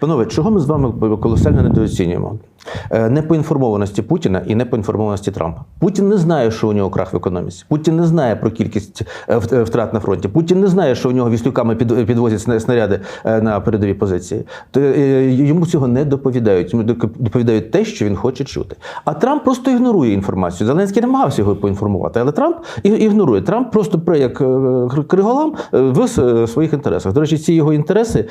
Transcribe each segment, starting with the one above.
Панове, чого ми з вами колосально недооцінюємо? Е, Не поінформованості Путіна і не поінформованості Трампа. Путін не знає, що у нього крах в економіці. Путін не знає про кількість е, е, втрат на фронті. Путін не знає, що у нього віслюками підвозять снаряди на передові позиції. Йому цього не доповідають. Йому доповідають те, що він хоче чути. А Трамп просто ігнорує інформацію. Зеленський намагався його поінформувати, але Трамп ігнорує. Трамп просто пре як криголам в своїх інтересах. До речі, ці його інтереси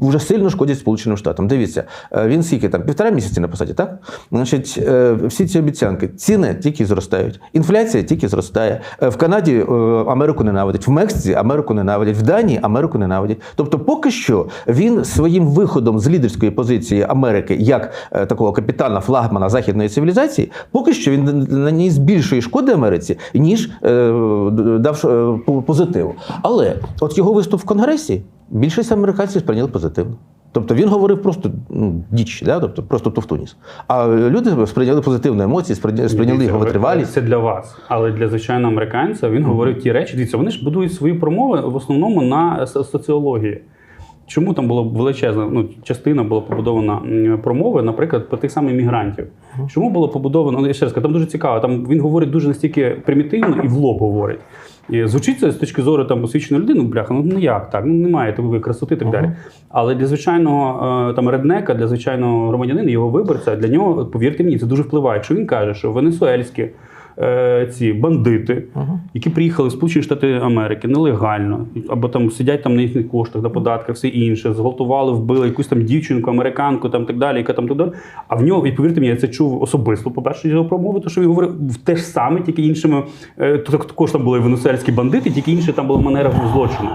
вже сильно шкодять Сполученим Штатам. Дивіться, він скільки там півтора місяці на посаді, так? Значить, е, всі ці обіцянки, ціни тільки зростають, інфляція тільки зростає. Е, В Канаді е, Америку ненавидять, в Мексиці Америку ненавидять, в Данії Америку ненавидять. Тобто, поки що він своїм виходом з лідерської позиції Америки як такого капітана флагмана західної цивілізації, поки що він наніс більшої шкоди Америці, ніж дав позитиву. Але от його виступ в Конгресі більшість американців сприйняли позитивно. Тобто він говорив просто ну, діч, да? тобто просто туфтуніс. А люди сприйняли позитивні емоції, сприйняли, його ви- витривалість. Це для вас. Але для звичайного американця він говорив ті речі. Дивіться, вони ж будують свої промови в основному на соціології. Чому там була величезна ну, частина була побудована промови, наприклад, про тих самих мігрантів? Чому було побудовано? Ну, я ще раз кажу, там дуже цікаво. Там він говорить дуже настільки примітивно і в лоб говорить. Звучить це з точки зору там освіченої людини, ну бляха, ну ну як так? Ну немає тобі красоти і так далі. Але для звичайного е, там реднека, для звичайного громадянина, його виборця, для нього, повірте мені, це дуже впливає. Що він каже, що венесуельські е, ці бандити, які приїхали в Сполучені Штати Америки нелегально, або там сидять там на їхніх коштах, на податках, все інше, зґвалтували, вбили якусь там дівчинку, американку, там так далі, яка там так далі. А в нього, і повірте мені, я це чув особисто, по-перше, його промови, то що він говорив те ж саме, тільки іншими, е, також там були венесуельські бандити, тільки інше там була манера злочину.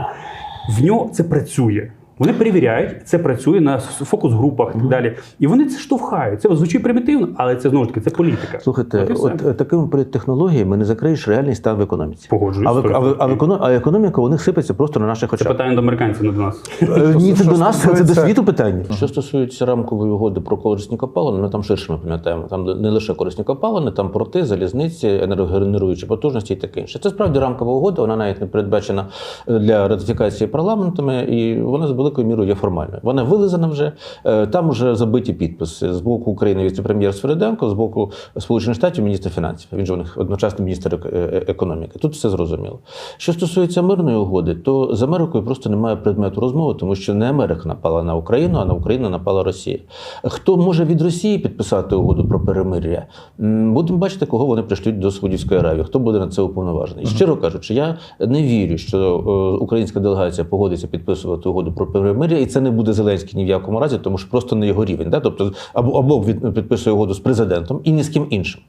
В нього це працює. Вони перевіряють, це працює на фокус-групах і так далі. І вони це штовхають. Це звучить примітивно, але це знову ж таки це політика. Слухайте, От от, е, такими політтехнологіями не закриєш реальний стан в економіці. Погоджуюсь, А, в- а, а, в 100%. економ- а економіка у них сипеться просто на наших Це питання до американців, не до нас. Е, Ні, це до нас, це до світу питання. Що стосується рамкової угоди про корисні копалини, ми там ширше ми пам'ятаємо. Там не лише корисні копалини, там порти, залізниці, енергогенеруючі потужності і таке інше. Це справді рамкова угода, вона навіть не передбачена е, для ратифікації парламентами, і вона з великою мірою є формальною. Вона вилизана вже. Е, Там вже забиті підписи з боку України віце-прем'єр Свериденко, з боку Сполучених Штатів міністр фінансів. Він же у них одночасно міністр е, економіки. Тут все зрозуміло. Що стосується мирної угоди, то з Америкою просто немає предмету розмови, тому що не Америка напала на Україну, а на Україну напала Росія. Хто може від Росії підписати угоду про перемир'я? Будемо бачити, кого вони пришлють до Саудівської Аравії. Хто буде на це уповноважений? І щиро кажучи, я не вірю, що е, українська делегація погодиться підписувати угоду про перемир'я, і це не буде Зеленський ні в якому разі, тому що просто не його рівень. Да? Тобто або, або підписує угоду з президентом і ні з ким іншим.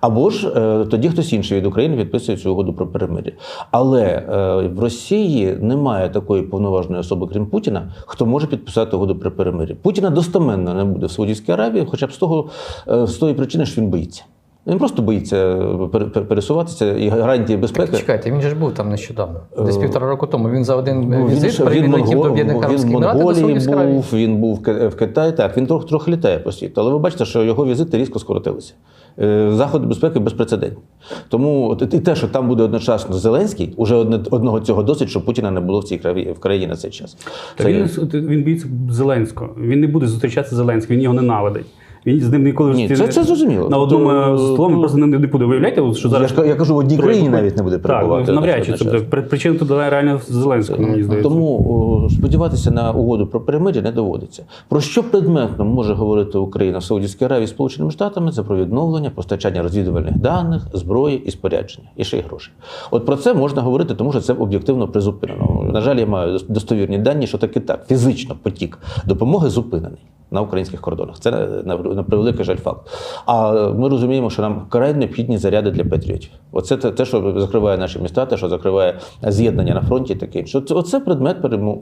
Або ж е, тоді хтось інший від України підписує цю угоду про перемир'я. Але е, в Росії немає такої повноважної особи, крім Путіна, хто може підписати угоду про перемир'я. Путіна достеменно не буде в Саудівській Аравії, хоча б з того е, з тої причини, що він боїться. Він просто боїться е, пере- пере- пересуватися і гарантії безпеки. Так, Чекайте, він же ж був там нещодавно. Десь півтора року тому. Він за один Ну, візит ж- прилетів Монго- до Об'єднаних він в Монголії був, він був в Китаї. Так, він трохи трохи літає по світу. Але ви бачите, що його візити різко скоротилися. Е, Заходи безпеки безпрецедентні. Тому і те, що там буде одночасно Зеленський, уже одного цього досить, щоб Путіна не було в цій країні, в країні на цей час. Це він, він боїться Зеленського. Він не буде зустрічатися з Зеленським, він його ненавидить. Він з ним ніколи Ні, це- не- це зрозуміло. На одному столі то- просто не, не буде. Виявляєте, от що я, зараз ж, ка- я кажу, в одній країні навіть не буде перебувати. Так, ну, навряд чи це буде. При- Причина тут реально Зеленського, мені здається. Тому о, сподіватися на угоду про перемир'я не доводиться. Про що предметно може говорити Україна в Саудівській Аравії з Сполученими Штатами? Це про відновлення, постачання розвідувальних даних, зброї і спорядження, і ще й грошей. От про це можна говорити, тому що це об'єктивно призупинено. На жаль, я маю достовірні дані, що таки так, фізично потік допомоги зупинений. На українських кордонах це на, на превеликий жаль факт. А ми розуміємо, що нам вкрай необхідні заряди для патріотів. Оце те, те, що закриває наші міста, те, що закриває з'єднання на фронті, таке інше. Оце, оце предмет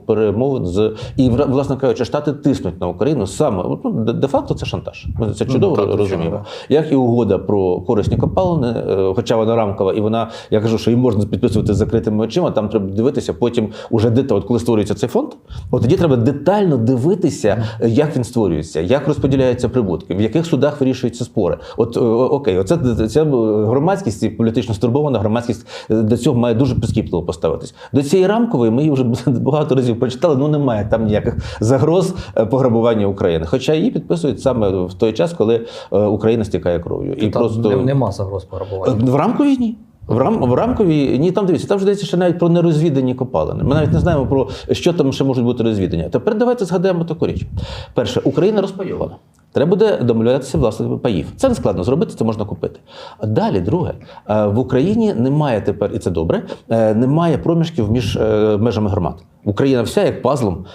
перемовин з і власне кажучи, штати тиснуть на Україну саме. Ну, де- де-факто це шантаж. Ми це чудово так, звичайно, розуміємо. Як і угода про корисні копалини, е, хоча вона рамкова, і вона, я кажу, що її можна підписувати з закритими очима. Там треба дивитися потім уже дета. От коли створюється цей фонд, от тоді треба детально дивитися, е, як він створюється. Створюються, як розподіляються прибутки, в яких судах вирішуються спори. От е, окей, оце ця громадськість і політично стурбована громадськість е, до цього має дуже прискіпливо поставитись. До цієї рамкової ми її вже багато разів прочитали. Ну немає там ніяких загроз е, пограбування України. Хоча її підписують саме в той час, коли е, Україна стікає кров'ю. І Там просто не- нема загроз пограбування. в рамковій ні. В, рам, в рамковій ні, там дивіться, там вже здається, що навіть про нерозвідані копалини. Ми навіть не знаємо про що там ще можуть бути розвідані. Тепер давайте згадаємо таку річ. Перше, Україна розпайована. Треба буде домовлятися власниками паїв. Це не складно зробити, це можна купити. А далі, друге, е, в Україні немає тепер, і це добре, е, немає проміжків між е, межами громад. Україна вся як пазлом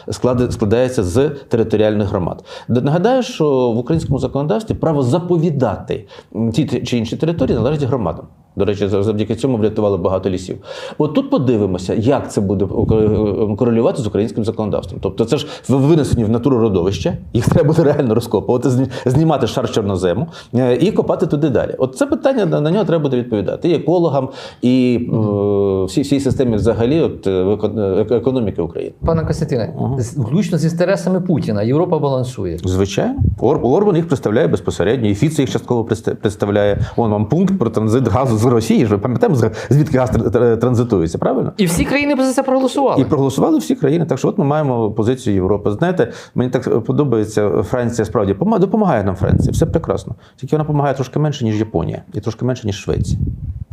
складається з територіальних громад. Нагадаю, що в українському законодавстві право заповідати ті чи інші території належить громадам. До речі, завдяки цьому врятували багато лісів. От тут подивимося, як це буде е, корелювати з українським законодавством. Тобто, це ж винесені в натуру родовища, їх треба буде реально розкопувати, знімати шар чорнозему е, і копати туди далі. От це питання на, нього треба буде відповідати і екологам, і е, всій, всій системі взагалі от, економіки України. Пане Костянтине, з- включно з інтересами Путіна, Європа балансує. Звичайно, Ор- Орбан їх представляє безпосередньо, і Фіце їх частково представляє. Вон вам пункт про транзит газу з Росії. Ж ви пам'ятаємо, звідки газ тр- тр- транзитується, правильно? І всі країни за це проголосували. І проголосували всі країни. Так що от ми маємо позицію Європи. Знаєте, мені так подобається Франція справді пома- допомагає нам Франція. Все прекрасно. Тільки вона допомагає трошки менше, ніж Японія, і трошки менше, ніж Швеція.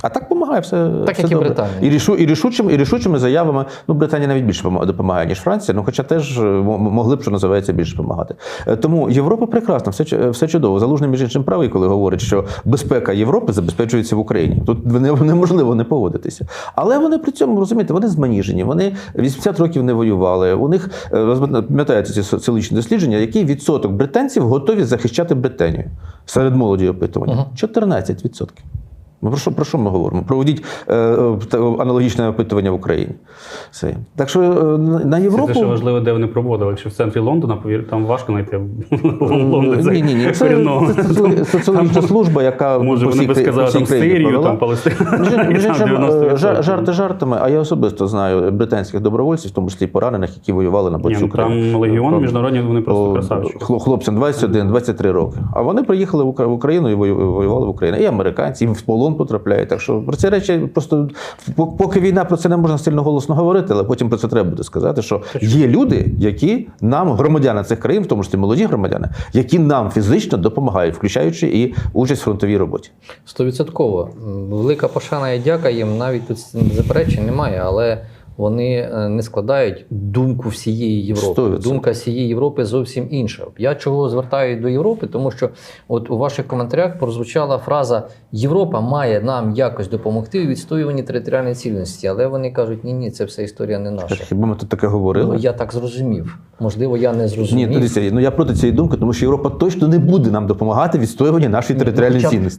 А так допомагає все. Так, все як і. Британія. І, рішу, і, рішучими, і рішучими заявами. Ну, Британія навіть більше допомагає, ніж Франція, ну хоча теж е, могли б, що називається, більше допомагати. Е, Тому Європа прекрасна, все, все чудово. Залужний між іншим правий, коли говорить, що безпека Європи забезпечується в Україні. Тут неможливо не погодитися. Але вони при цьому розумієте, вони зманіжені, вони 80 років не воювали. У них е, пам'ятаєте ці соціологічні дослідження, який відсоток британців готові захищати Британію серед молоді опитування? 14%. Ми про що, про що ми говоримо? Проведіть е, е, аналогічне опитування в Україні. Все. Так що е, на Це Європу. те, що важливо, де вони проводили. Якщо в центрі Лондона, повір, там важко знайти Лондон. Ні, ні, ні. Це, корінного. це, це соціологічна служба, яка Може, вони би сказали там Сирію, провела. там Палестину. Іншим, 90%. е, жар- жарти жартами, а я особисто знаю британських добровольців, в тому числі поранених, які воювали на боці ну, України. там легіон міжнародні, вони просто красавчики. хло- Хлопцям 21-23 роки. А вони приїхали в Україну і воювали в Україні. І американці, і в полон потрапляють. Так що про ці речі просто поки війна про це не можна сильно голосно говорити, але потім про це треба буде сказати, що є люди, які нам, громадяни цих країн, в тому числі молоді громадяни, які нам фізично допомагають, включаючи і участь в фронтовій роботі. Стовідсотково. Велика пошана і дяка їм навіть тут заперечень немає, але вони е, не складають думку всієї Європи. Сто відсотків. Думка всієї Європи зовсім інша. Я чого звертаю до Європи, тому що от у ваших коментарях прозвучала фраза Європа має нам якось допомогти у відстоюванні територіальної цілісності, але вони кажуть, ні, ні, це вся історія не наша. Хіба ми тут таке Ну, говорили? я так зрозумів. Можливо, я не Ні, зрозумів. ну, дивіться, ну я проти цієї думки, тому що Європа точно не буде нам допомагати відстоюванні нашої Ні, ну, територіальної хоча цінності.